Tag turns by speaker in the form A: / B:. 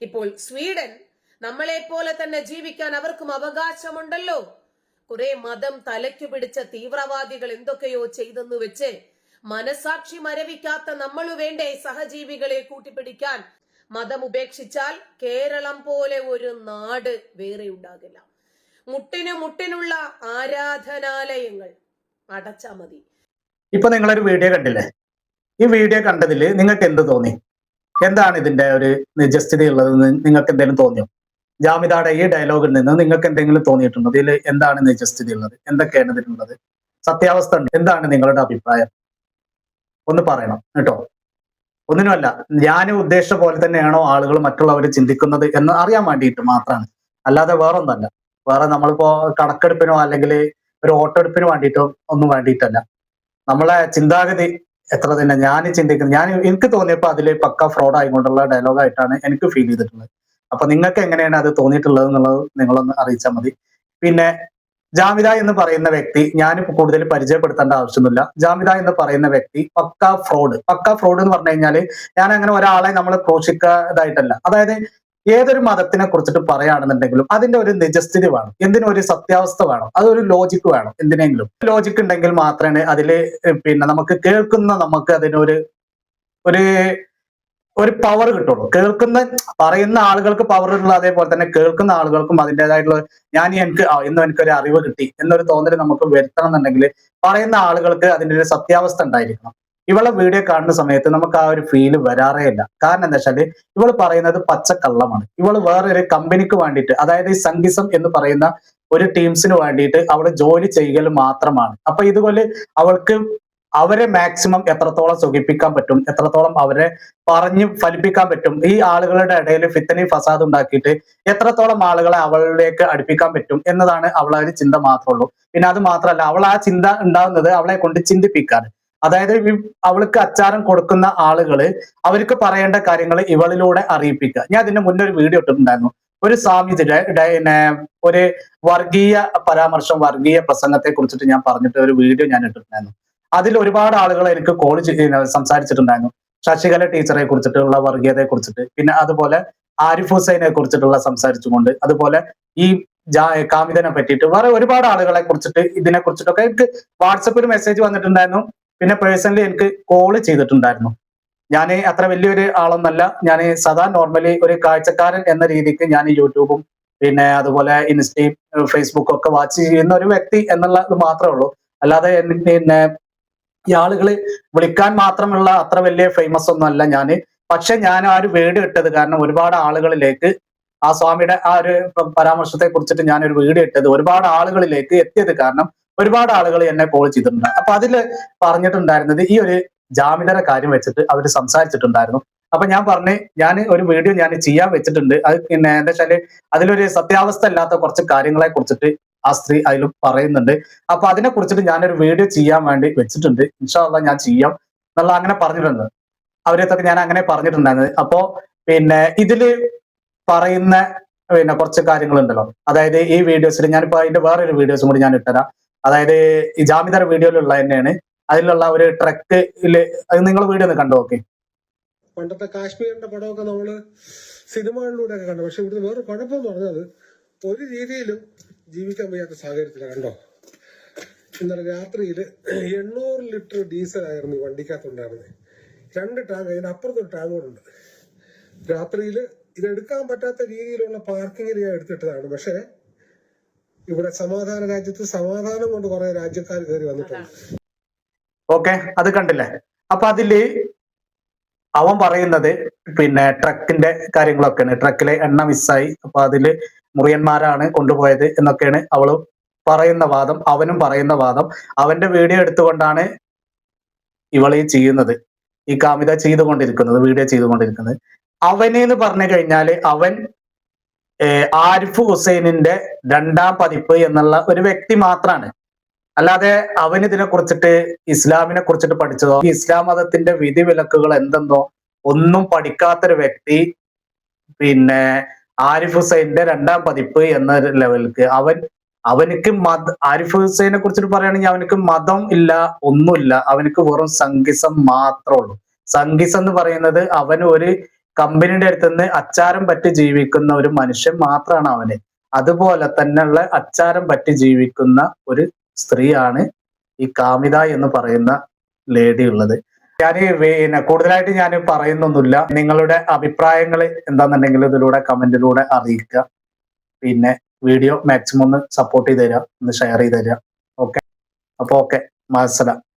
A: ഇപ്പോൾ സ്വീഡൻ നമ്മളെ പോലെ തന്നെ ജീവിക്കാൻ അവർക്കും അവകാശമുണ്ടല്ലോ. കുറെ മതം തലയ്ക്കു പിടിച്ച തീവ്രവാദികൾ എന്തൊക്കെയോ ചെയ്തെന്ന് വെച്ച് മനസാക്ഷി മരവിക്കാത്ത നമ്മളു വേണ്ടേ സഹജീവികളെ കൂട്ടിപ്പിടിക്കാൻ. മതം ഉപേക്ഷിച്ചാൽ കേരളം പോലെ ഒരു നാട് വേറെ ഉണ്ടാകില്ല. മുട്ടിനു മുട്ടിനുള്ള ആരാധനാലയങ്ങൾ അടച്ചാ മതി.
B: ഇപ്പൊ നിങ്ങളൊരു വീഡിയോ കണ്ടില്ലേ? ഈ വീഡിയോ കണ്ടതിൽ നിങ്ങൾക്ക് എന്ത് തോന്നി? എന്താണ് ഇതിന്റെ ഒരു നിജസ്ഥിതി ഉള്ളതെന്ന് നിങ്ങൾക്ക് എന്തെങ്കിലും തോന്നിയോ? ജാമിതയുടെ ഈ ഡയലോഗിൽ നിന്ന് നിങ്ങൾക്ക് എന്തെങ്കിലും തോന്നിയിട്ടുണ്ടോ? ഇതിൽ എന്താണ് നിജസ്ഥിതി ഉള്ളത് എന്തൊക്കെയാണ് ഇതിലുള്ളത്? സത്യാവസ്ഥ ഉണ്ട്? എന്താണ് നിങ്ങളുടെ അഭിപ്രായം? ഒന്ന് പറയണം കേട്ടോ. ഒന്നിനുമല്ല ഞാൻ ഉദ്ദേശിച്ച പോലെ തന്നെയാണോ ആളുകൾ മറ്റുള്ളവർ ചിന്തിക്കുന്നത് എന്ന് അറിയാൻ വേണ്ടിയിട്ട് മാത്രമാണ്. അല്ലാതെ വേറൊന്നല്ല. വേറെ നമ്മളിപ്പോ കണക്കെടുപ്പിനോ അല്ലെങ്കിൽ ഒരു ഓട്ടെടുപ്പിന് വേണ്ടിയിട്ടോ ഒന്നും വേണ്ടിയിട്ടല്ല. നമ്മളെ ചിന്താഗതി എത്ര തന്നെ ഞാൻ ചിന്തിക്കുന്നത് ഞാൻ എനിക്ക് തോന്നിയപ്പോൾ അതിൽ പക്ക ഫ്രോഡ് ആയിക്കൊണ്ടുള്ള ഡയലോഗ് ആയിട്ടാണ് എനിക്ക് ഫീൽ ചെയ്തിട്ടുള്ളത്. അപ്പൊ നിങ്ങൾക്ക് എങ്ങനെയാണ് അത് തോന്നിയിട്ടുള്ളത് എന്നുള്ളത് നിങ്ങളൊന്ന് അറിയിച്ചാൽ മതി. പിന്നെ ജാമിത എന്ന് പറയുന്ന വ്യക്തി ഞാനിപ്പോ കൂടുതൽ പരിചയപ്പെടുത്തേണ്ട ആവശ്യമൊന്നുമില്ല. ജാമിത എന്ന് പറയുന്ന വ്യക്തി പക്ക ഫ്രോഡ് പക്ക ഫ്രോഡ് എന്ന് പറഞ്ഞു കഴിഞ്ഞാൽ ഞാൻ അങ്ങനെ ഒരാളെ നമ്മൾ ക്രോശിക്കാതായിട്ടല്ല. അതായത് ഏതൊരു മതത്തിനെ കുറിച്ചിട്ട് പറയുകയാണെന്നുണ്ടെങ്കിലും അതിന്റെ ഒരു നിജസ്ഥിതി വേണം. എന്തിനും ഒരു സത്യാവസ്ഥ വേണം? അതൊരു ലോജിക്ക് വേണം എന്തിനെങ്കിലും. ലോജിക്ക് ഉണ്ടെങ്കിൽ മാത്രമേ അതിൽ പിന്നെ നമുക്ക് കേൾക്കുന്ന നമുക്ക് അതിനൊരു ഒരു ഒരു പവർ കിട്ടുള്ളൂ. കേൾക്കുന്ന പറയുന്ന ആളുകൾക്ക് പവർ ഉള്ള അതേപോലെ തന്നെ കേൾക്കുന്ന ആളുകൾക്കും അതിന്റെതായിട്ടുള്ള ഞാൻ എനിക്ക് ഇന്ന് എനിക്കൊരു അറിവ് കിട്ടി എന്നൊരു തോന്നൽ നമുക്ക് വരുത്തണം എന്നുണ്ടെങ്കിൽ പറയുന്ന ആളുകൾക്ക് അതിന്റെ ഒരു സത്യാവസ്ഥ ഉണ്ടായിരിക്കണം. ഇവളെ വീഡിയോ കാണുന്ന സമയത്ത് നമുക്ക് ആ ഒരു ഫീൽ വരാറേ ഇല്ല. കാരണം എന്താ വെച്ചാൽ ഇവൾ പറയുന്നത് പച്ചക്കള്ളമാണ്. ഇവൾ വേറൊരു കമ്പനിക്ക് വേണ്ടിയിട്ട് അതായത് ഈ സംഗീസം എന്ന് പറയുന്ന ഒരു ടീംസിന് വേണ്ടിയിട്ട് അവൾ ജോലി ചെയ്യൽ മാത്രമാണ്. അപ്പൊ ഇതുപോലെ അവൾക്ക് അവരെ മാക്സിമം എത്രത്തോളം സുഖിപ്പിക്കാൻ പറ്റും എത്രത്തോളം അവരെ പറഞ്ഞ് ഫലിപ്പിക്കാൻ പറ്റും ഈ ആളുകളുടെ ഇടയിൽ ഫിത്തനി ഫസാദ് ഉണ്ടാക്കിയിട്ട് എത്രത്തോളം ആളുകളെ അവളിലേക്ക് അടുപ്പിക്കാൻ പറ്റും എന്നതാണ് അവളെ ചിന്ത മാത്രമുള്ളൂ പിന്നെ അത് മാത്രമല്ല അവൾ ആ ചിന്ത ഉണ്ടാകുന്നത് അവളെ കൊണ്ട് ചിന്തിപ്പിക്കാൻ അതായത് അവൾക്ക് അച്ചാരം കൊടുക്കുന്ന ആളുകൾ അവർക്ക് പറയേണ്ട കാര്യങ്ങൾ ഇവളിലൂടെ അറിയിപ്പിക്കുക. ഞാൻ അതിന്റെ മുന്നേ ഒരു വീഡിയോ ഇട്ടിട്ടുണ്ടായിരുന്നു. ഒരു പിന്നെ ഒരു വർഗീയ പരാമർശം വർഗീയ പ്രസംഗത്തെ കുറിച്ചിട്ട് ഞാൻ പറഞ്ഞിട്ട് ഒരു വീഡിയോ ഞാൻ ഇട്ടിട്ടുണ്ടായിരുന്നു. അതിൽ ഒരുപാട് ആളുകൾ എനിക്ക് കോൾ സംസാരിച്ചിട്ടുണ്ടായിരുന്നു. ശശികല ടീച്ചറെ കുറിച്ചിട്ടുള്ള വർഗീയതയെ കുറിച്ചിട്ട് പിന്നെ അതുപോലെ ആരിഫ് ഹുസൈനെ കുറിച്ചിട്ടുള്ള സംസാരിച്ചുകൊണ്ട് അതുപോലെ ഈ കാമിതനെ പറ്റിയിട്ട് വേറെ ഒരുപാട് ആളുകളെ കുറിച്ചിട്ട് ഇതിനെ കുറിച്ചിട്ടൊക്കെ എനിക്ക് വാട്സപ്പിൽ മെസ്സേജ് വന്നിട്ടുണ്ടായിരുന്നു. പിന്നെ പേഴ്സണലി എനിക്ക് കോൾ ചെയ്തിട്ടുണ്ടായിരുന്നു. ഞാൻ അത്ര വലിയൊരു ആളൊന്നല്ല. ഞാൻ സദാ നോർമലി ഒരു കാഴ്ചക്കാരൻ എന്ന രീതിക്ക് ഞാൻ യൂട്യൂബും പിന്നെ അതുപോലെ ഇൻസ്റ്റയും ഫേസ്ബുക്കും ഒക്കെ വാച്ച് ചെയ്യുന്ന ഒരു വ്യക്തി എന്നുള്ളത് മാത്രമേ ഉള്ളൂ. അല്ലാതെ പിന്നെ ഈ ആളുകൾ വിളിക്കാൻ മാത്രമുള്ള അത്ര വലിയ ഫേമസ് ഒന്നും അല്ല ഞാൻ പക്ഷെ ഞാൻ ആ ഒരു വീഡിയോ ഇട്ടത് കാരണം ഒരുപാട് ആളുകളിലേക്ക് ആ സ്വാമിയുടെ ആ ഒരു പരാമർശത്തെ കുറിച്ചിട്ട് ഞാൻ ഒരു വീഡിയോ ഇട്ടത് ഒരുപാട് ആളുകളിലേക്ക് എത്തിയത് കാരണം ഒരുപാട് ആളുകൾ എന്നെ കോൾ ചെയ്തിട്ടുണ്ട്. അപ്പൊ അതിൽ പറഞ്ഞിട്ടുണ്ടായിരുന്നത് ഈ ഒരു ജാമ്യതര കാര്യം വെച്ചിട്ട് അവർ സംസാരിച്ചിട്ടുണ്ടായിരുന്നു. അപ്പൊ ഞാൻ പറഞ്ഞ് ഞാൻ ഒരു വീഡിയോ ഞാൻ ചെയ്യാൻ വെച്ചിട്ടുണ്ട്. അത് പിന്നെ എന്താ വെച്ചാൽ അതിലൊരു സത്യാവസ്ഥ അല്ലാത്ത കുറച്ച് കാര്യങ്ങളെ കുറിച്ചിട്ട് ആ സ്ത്രീ അതിൽ പറയുന്നുണ്ട്. അപ്പൊ അതിനെ കുറിച്ചിട്ട് ഞാനൊരു വീഡിയോ ചെയ്യാൻ വേണ്ടി വെച്ചിട്ടുണ്ട്. ഇൻഷാല്ല ഞാൻ ചെയ്യാം എന്നുള്ള അങ്ങനെ പറഞ്ഞിട്ടുണ്ട്. അവരെത്തൊക്കെ ഞാൻ അങ്ങനെ പറഞ്ഞിട്ടുണ്ടായിരുന്നത് അപ്പോ പിന്നെ ഇതിൽ പറയുന്ന പിന്നെ കുറച്ച് കാര്യങ്ങളുണ്ടല്ലോ. അതായത് ഈ വീഡിയോസിൽ ഞാനിപ്പോ അതിന്റെ വേറൊരു വീഡിയോസും കൂടി ഞാൻ ഇട്ടുതരാം അതായത് ഈ ജാമിദാർ വീഡിയോയിലുള്ള തന്നെയാണ്. അതിലുള്ള ഒരു ട്രക്കിൽ അത് നിങ്ങൾ വീഡിയോ ഒന്ന് കണ്ടു
C: പണ്ടത്തെ കാശ്മീരിന്റെ പടമൊക്കെ നമ്മൾ സിനിമകളിലൂടെ ഒക്കെ കണ്ടു. പക്ഷെ ഇവിടുത്തെ വേറെ കുഴപ്പമെന്ന് പറഞ്ഞത് ഒരു രീതിയിലും ജീവിക്കാൻ വയ്യാത്ത സാഹചര്യത്തിലാണ് കണ്ടോ? ഇന്നലെ രാത്രിയിൽ എണ്ണൂറ് ലിറ്റർ ഡീസൽ ആയിരുന്നു വണ്ടിക്കകത്തുണ്ടായിരുന്നത് രണ്ട് ടാങ്ക് അതിന്റെ അപ്പുറത്തൊരു ടാങ്ക് കൂടെ ഉണ്ട് രാത്രിയിൽ ഇതെടുക്കാൻ പറ്റാത്ത രീതിയിലുള്ള പാർക്കിങ്ങിൽ ഞാൻ എടുത്തിട്ടതാണ്. പക്ഷെ ഇവിടെ സമാധാന രാജ്യത്ത് സമാധാനം കൊണ്ട് കുറെ രാജ്യക്കാർ കയറി വന്നിട്ടുണ്ട്.
B: ഓക്കെ അത് കണ്ടില്ലേ? അപ്പൊ അതിൽ അവൻ പറയുന്നത് പിന്നെ ട്രക്കിന്റെ കാര്യങ്ങളൊക്കെയാണ്. ട്രക്കിലെ എണ്ണ മിസ്സായി. അപ്പൊ അതിൽ മുറിയന്മാരാണ് കൊണ്ടുപോയത് എന്നൊക്കെയാണ് അവൾ പറയുന്ന വാദം അവനും പറയുന്ന വാദം. അവന്റെ വീഡിയോ എടുത്തുകൊണ്ടാണ് ഇവളെ ചെയ്യുന്നത്. ഈ കാമിത ചെയ്തുകൊണ്ടിരിക്കുന്നത് വീഡിയോ ചെയ്തുകൊണ്ടിരിക്കുന്നത്. അവനെന്ന് പറഞ്ഞു കഴിഞ്ഞാൽ അവൻ ആരിഫ് ഹുസൈനിന്റെ രണ്ടാം പതിപ്പ് എന്നുള്ള ഒരു വ്യക്തി മാത്രമാണ് അല്ലാതെ അവൻ ഇതിനെ കുറിച്ചിട്ട് ഇസ്ലാമിനെ കുറിച്ചിട്ട് പഠിച്ചതോ ഇസ്ലാം മതത്തിന്റെ വിധി വിലക്കുകൾ എന്തെന്നോ ഒന്നും പഠിക്കാത്തൊരു വ്യക്തി പിന്നെ ആരിഫ് ഹുസൈന്റെ രണ്ടാം പതിപ്പ് എന്ന ലെവലിക്ക് അവൻ അവനിക്ക് മത ആരിഫ് ഹുസൈനെ കുറിച്ചിട്ട് പറയുകയാണെങ്കിൽ അവനക്ക് മതം ഇല്ല ഒന്നുമില്ല. അവനക്ക് വെറും സംഗീസം മാത്രമേ ഉള്ളൂ. സംഗീസം എന്ന് പറയുന്നത് അവന് ഒരു കമ്പനിയുടെ അടുത്ത് നിന്ന് അച്ചാരം പറ്റി ജീവിക്കുന്ന ഒരു മനുഷ്യൻ മാത്രമാണ് അവന്. അതുപോലെ തന്നെയുള്ള അച്ചാരം പറ്റി ജീവിക്കുന്ന ഒരു സ്ത്രീയാണ് ഈ കാമിത എന്ന് പറയുന്ന ലേഡി ഉള്ളത്. ഞാൻ പിന്നെ കൂടുതലായിട്ട് ഞാൻ പറയുന്നൊന്നുമില്ല. നിങ്ങളുടെ അഭിപ്രായങ്ങൾ എന്താണെന്നുണ്ടെങ്കിൽ ഇതിലൂടെ കമന്റിലൂടെ അറിയിക്കുക. പിന്നെ വീഡിയോ മാക്സിമം ഒന്ന് സപ്പോർട്ട് ചെയ്ത് തരാം. ഒന്ന് ഷെയർ ചെയ്ത് തരാം. ഓക്കെ? അപ്പൊ ഓക്കെ. മാസല